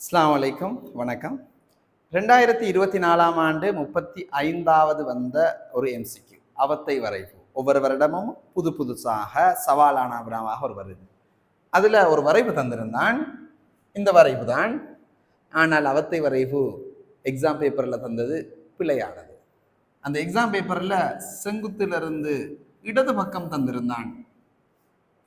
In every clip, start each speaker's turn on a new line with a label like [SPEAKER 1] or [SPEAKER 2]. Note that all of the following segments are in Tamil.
[SPEAKER 1] அஸ்லாம் வலைக்கம் வணக்கம். ரெண்டாயிரத்தி இருபத்தி நாலாம் ஆண்டு முப்பத்தி ஐந்தாவது வந்த ஒரு எம்சிக்கு அவத்தை வரைவு ஒவ்வொரு வருடமும் புது புதுசாக சவாலான வினாவாக ஒரு வருது அதில் ஒரு வரைவு தந்திருந்தான். இந்த வரைவு தான் ஆனால் அவத்தை வரைவு எக்ஸாம் பேப்பரில் தந்தது பிழையானது அந்த எக்ஸாம் பேப்பரில் செங்குத்திலிருந்து இடது பக்கம் தந்திருந்தான்.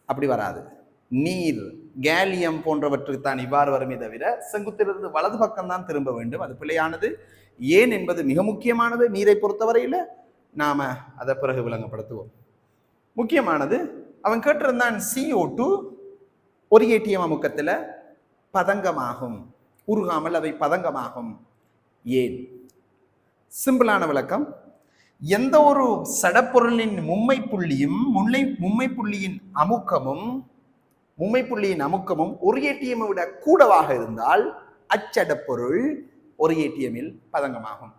[SPEAKER 1] அப்படி வராது. நீர் கேலியம் போன்றவற்றுக்கு தான் இவ்வாறு வருமே தவிர செங்குத்திலிருந்து வலது பக்கம் தான் திரும்ப வேண்டும். அது பிழையானது. ஏன் என்பது மிக முக்கியமானது. நீரை பொறுத்தவரையில் நாம் அதை பிறகு விளங்கப்படுத்துவோம். முக்கியமானது அவன் கேட்டிருந்தான் சிஓ டூ ஒரு ஏடிஎம் அமுக்கத்தில் பதங்கமாகும். உருகாமல் அவை பதங்கமாகும். ஏன்? சிம்பிளான விளக்கம். எந்த ஒரு சடப்பொருளின் மும்மை புள்ளியும் முல்லை மும்மை புள்ளியின் அமுக்கமும் மும்மை புள்ளியின் அமுக்கமும் ஒரு ஏடிஎம்மை விட கூடவாக இருந்தால் அச்சடப்பொருள் ஒரு ஏடிஎம்மில் பதங்கமாகும்.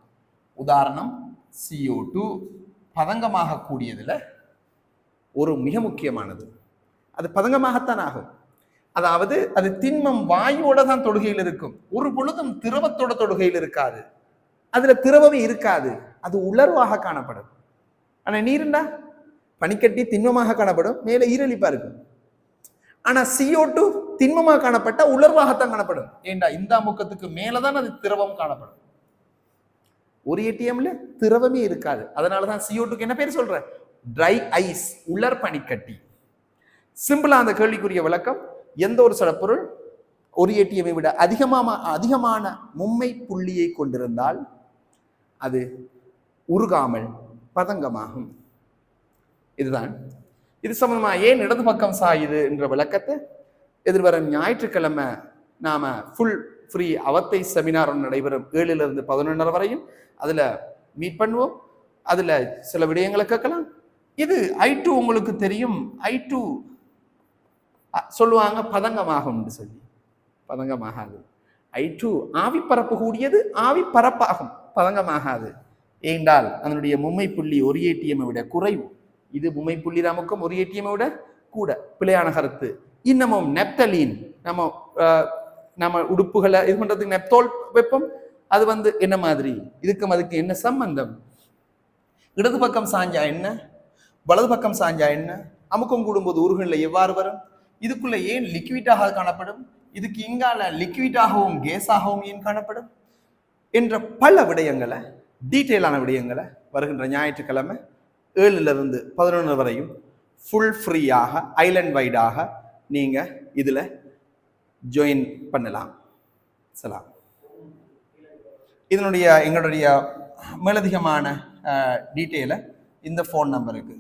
[SPEAKER 1] உதாரணம் சிஓ டூ பதங்கமாக கூடியதில் ஒரு மிக முக்கியமானது. அது பதங்கமாகத்தான் ஆகும். அதாவது அது திண்மம் வாயுவோட தான் தொடுகையில் இருக்கும். ஒரு பொழுதும் திரவத்தோட தொடுகையில் இருக்காது. அதுல திரவமே இருக்காது. அது உலர்வாக காணப்படும். ஆனா நீருண்டா பனிக்கட்டி திண்மமாக காணப்படும். மேலே ஈரலிப்பா இருக்கும். ஆனா சிஓ டூ திண்மமாக காணப்பட்ட உலர்வாகத்தான் காணப்படும். ஏண்டா? இந்த அமுக்கத்துக்கு மேலதான் அது திரவம் காணப்படும். ஒரு ஏடிஎம்ல திரவமே இருக்காது. அதனாலதான் சிஓ டூக்கு என்ன பேர் சொல்ற? ட்ரை ஐஸ் உலர் பனிக்கட்டி. சிம்பிளா அந்த கேள்விக்குரிய விளக்கம். எந்த ஒரு பொருள் ஒரு ஏடிஎம்மை விட அதிகமாக அதிகமான மும்மை புள்ளியை கொண்டிருந்தால் அது உருகாமல் பதங்கமாகும். இதுதான் இது சம்பந்தமா ஏன் இடது பக்கம் சாயுது என்ற விளக்கத்தை எதிர்வரும் ஞாயிற்றுக்கிழமை நாம ஃபுல் ஃப்ரீ அவத்தை செமினார் ஒன்று நடைபெறும். ஏழிலிருந்து பதினொன்றரை வரையும். அதில் மீட் பண்ணுவோம். அதில் சில விடயங்களை கேட்கலாம். இது ஐ டூ உங்களுக்கு தெரியும். ஐ டூ சொல்லுவாங்க பதங்கமாகும்னு சொல்லி. பதங்கமாகாது. ஐ டூ ஆவி பரப்பு கூடியது ஆவி பரப்பாகும் பதங்கமாகாது. ஏண்டால் அதனுடைய மும்மை புள்ளி ஒரு ஏடிஎம்மை விட குறைவு. இது மும்மை புள்ளி ஒரு ஏடிஎம்மை விட கூட பிழையான கருத்து. இன்னமும் நெப்தலீன் நம்ம நம்ம உடுப்புகளை இது பண்றதுக்கு நெப்தோல் வைப்போம் அது வந்து என்ன மாதிரி? இதுக்கும் அதுக்கு என்ன சம்பந்தம்? இடது பக்கம் சாஞ்சா என்ன? வலது பக்கம் சாஞ்சா என்ன? அமுக்கம் கூடும்போது உருகல்ல எவ்வாறு வரும்? இதுக்குள்ள ஏன் லிக்விடாக காணப்படும்? இதுக்கு இங்கால லிக்விடாகவும் கேஸாகவும் ஏன் காணப்படும்? என்ற பல விடயங்களை டீட்டெயிலான விடயங்களை வருகின்ற ஞாயிற்றுக்கிழமை ஏழுலேருந்து பதினொன்று வரையும் ஃபுல் ஃப்ரீயாக ஐலண்ட் வைடாக நீங்கள் இதில் ஜாயின் பண்ணலாம். சலாம். இதனுடைய எங்களுடைய மேலதிகமான டீட்டெயிலை இந்த ஃபோன் நம்பருக்கு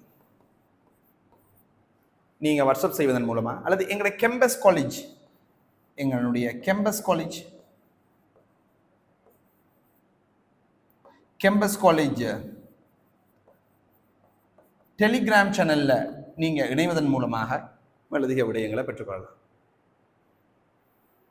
[SPEAKER 1] நீங்கள் வாட்ஸ்அப் செய்வதன் மூலமாக அல்லது எங்களுடைய கெம்பஸ் காலேஜ் எங்களுடைய campus college campus college Telegram சேனலில் நீங்கள் இணைவதன் மூலமாக மேலதிக விடயங்களை பெற்றுக்கொள்ளலாம்.